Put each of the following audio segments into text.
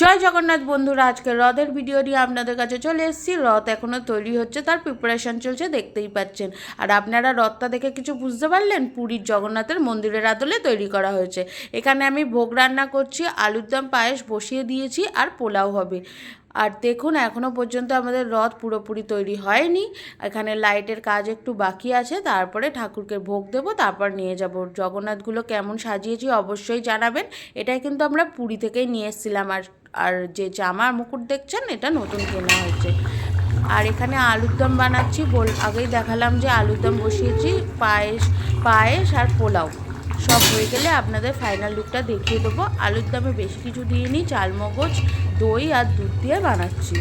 জয় জগন্নাথ বন্ধুরা আজকে রথের ভিডিও নিয়ে আপনাদের কাছে চলে এসেছি। রথ এখনও তৈরি হচ্ছে, তার প্রিপারেশন চলছে, দেখতেই পাচ্ছেন। আর আপনারা রথটা দেখে কিছু বুঝতে পারলেন? পুরীর জগন্নাথের মন্দিরের আদলে তৈরি করা হয়েছে। এখানে আমি ভোগ রান্না করছি, আলুর দম, পায়েস বসিয়ে দিয়েছি আর পোলাও হবে। আর দেখুন এখনও পর্যন্ত আমাদের রথ পুরোপুরি তৈরি হয়নি। এখানে লাইটের কাজ একটু বাকি আছে, তারপরে ঠাকুরকে ভোগ দেব, তারপর নিয়ে যাব। জগন্নাথগুলো কেমন সাজিয়েছি অবশ্যই জানাবেন। এটাই কিন্তু আমরা পুরী থেকেই নিয়ে এসেছিলাম আর আর যে জামার মুকুট দেখছেন, এটা নতুন কেনা হয়েছে। আর এখানে আলুর দম বানাচ্ছি, বল, আগেই দেখালাম যে আলুর দম বসিয়েছি, পায়েস পায়েস আর পোলাও। সব হয়ে গেলে আপনাদের ফাইনাল লুকটা দেখিয়ে দেবো। আলুর দমে বেশি কিছু দিয়ে নিই চালমগজ, দই আর দুধ দিয়ে বানাচ্ছি।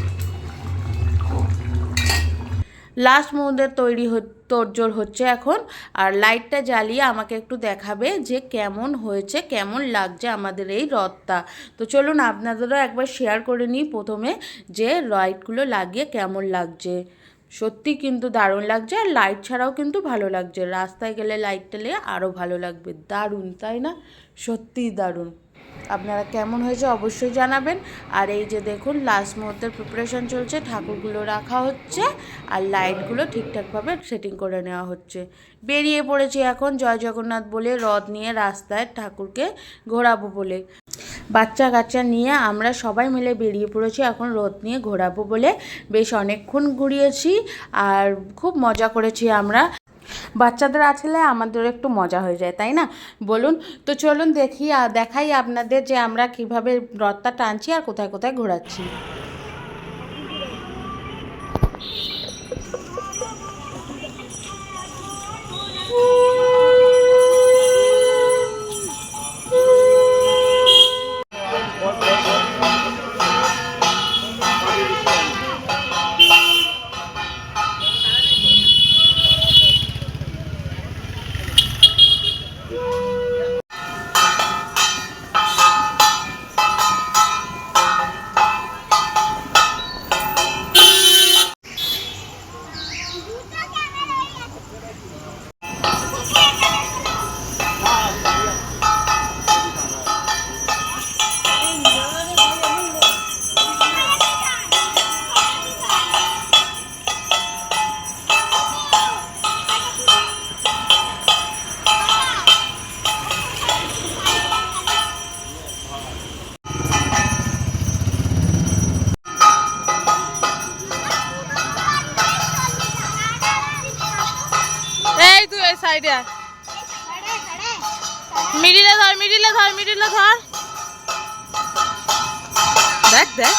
লাস্ট মুহূর্তে তৈরি তোড়জোড় হচ্ছে এখন। আর লাইটটা জ্বালিয়ে আমাকে একটু দেখাবে যে কেমন হয়েছে, কেমন লাগছে আমাদের এই রথটা তো চলুন আপনাদেরও একবার শেয়ার করে নিই প্রথমে যে লাইটগুলো লাগিয়ে কেমন লাগছে। সত্যি কিন্তু দারুণ লাগছে আর লাইট ছাড়াও কিন্তু ভালো লাগছে। রাস্তায় গেলে লাইটটা নিয়ে আরও ভালো লাগবে। দারুণ, তাই না? সত্যিই দারুণ। আপনারা কেমন হয়েছে অবশ্যই জানাবেন। আর এই যে দেখুন লাস্ট মুহূর্তের প্রিপারেশন চলছে, ঠাকুরগুলো রাখা হচ্ছে, আর লাইটগুলো ঠিকঠাকভাবে সেটিং করে নেওয়া হচ্ছে। বেরিয়ে পড়েছি এখন জয় জগন্নাথ বলে রথ নিয়ে রাস্তায় ঠাকুরকে ঘোরাবো বলে। বাচ্চা কাচ্চা নিয়ে আমরা সবাই মিলে বেরিয়ে পড়েছি এখন রথ নিয়ে ঘোরাবো বলে। বেশ অনেকক্ষণ ঘুরিয়েছি, আর খুব মজা করেছি আমরা। বাচ্চাদের আসলে আমাদের একটু মজা হয়ে যায়, তাই না? বলুন, তো চলুন দেখি দেখাই আপনাদের যে আমরা কীভাবে রথটা টানছি আর কোথায় কোথায় ঘোরাচ্ছি। সাইডে আয় মিডিলে ধর মিডিলে ধর মিডিলে ধর দেখ দেখ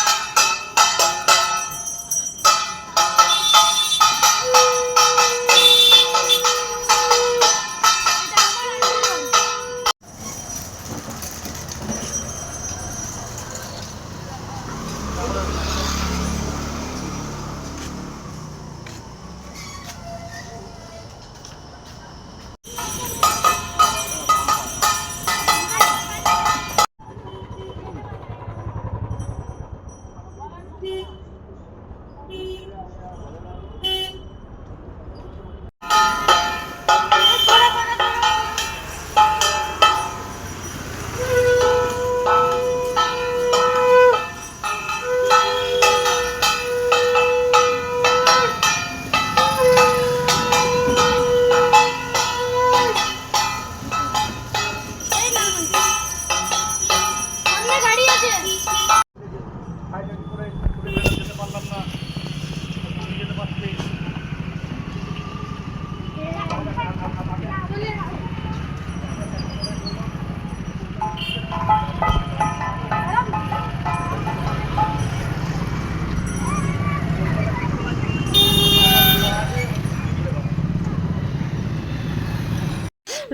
গাড়ি আছে।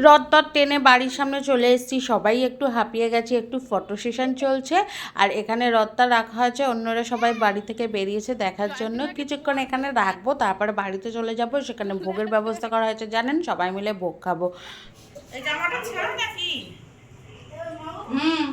রথ টথ টেনে বাড়ির সামনে চলে এসেছি। সবাই একটু হাঁপিয়ে গেছি একটু ফটো সেশন চলছে। আর এখানে রথটা রাখা হয়েছে অন্যরা সবাই বাড়ি থেকে বেরিয়েছে দেখার জন্য। কিছুক্ষণ এখানে রাখব তারপরে বাড়িতে চলে যাব। সেখানে ভোগের ব্যবস্থা করা হয়েছে জানেন? সবাই মিলে ভোগ খাব। হুম।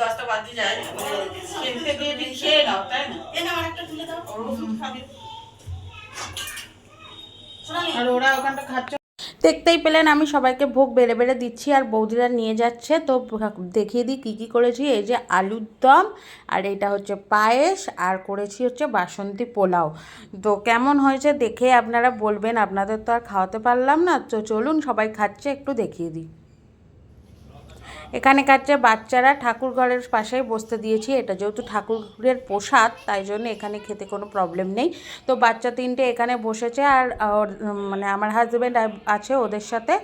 দশটা বাদ যায়। কিনতে খেয়ে নাও তাই না? আর ওরা ওখানটা খাচ্ছে। দেখতেই পেলেন আমি সবাইকে ভোগ বেড়ে বেড়ে দিচ্ছি আর বৌদিরা নিয়ে যাচ্ছে। তো দেখিয়ে দিই কী কী করেছি। এই যে আলুর দম, আর এটা হচ্ছে পায়েস, আর করেছি হচ্ছে বাসন্তী পোলাও। তো কেমন হয়েছে দেখে আপনারা বলবেন। আপনাদের তো আর খাওয়াতে পারলাম না। তো চলুন সবাই খাচ্ছে, একটু দেখিয়ে দিই। এখানে খাচ্ছে বাচ্চারা ঠাকুর ঘরের পাশেই বসতে দিয়েছি। এটা যেহেতু ঠাকুরের প্রসাদ, তাই জন্য এখানে খেতে কোনো প্রবলেম নেই। তো বাচ্চা তিনটে এখানে বসেছে আর মানে আমার হাজব্যান্ড আছে ওদের সাথে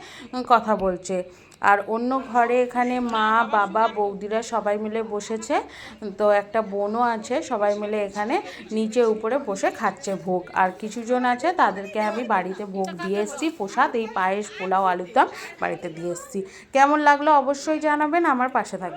কথা বলছে। আর অন্য ঘরে এখানে মা, বাবা, বৌদিরা সবাই মিলে বসেছে। তো একটা বোনও আছে, সবাই মিলে এখানে নিচে উপরে বসে খাচ্ছে ভোগ। আর কিছুজন আছে, তাদেরকে আমি বাড়িতে ভোগ দিয়ে এসেছি। প্রসাদ, এই পায়েস, পোলাও আলুরদম বাড়িতে দিয়ে এসেছি। কেমন লাগল অবশ্যই জানাবেন, আমার পাশে থাকবেন।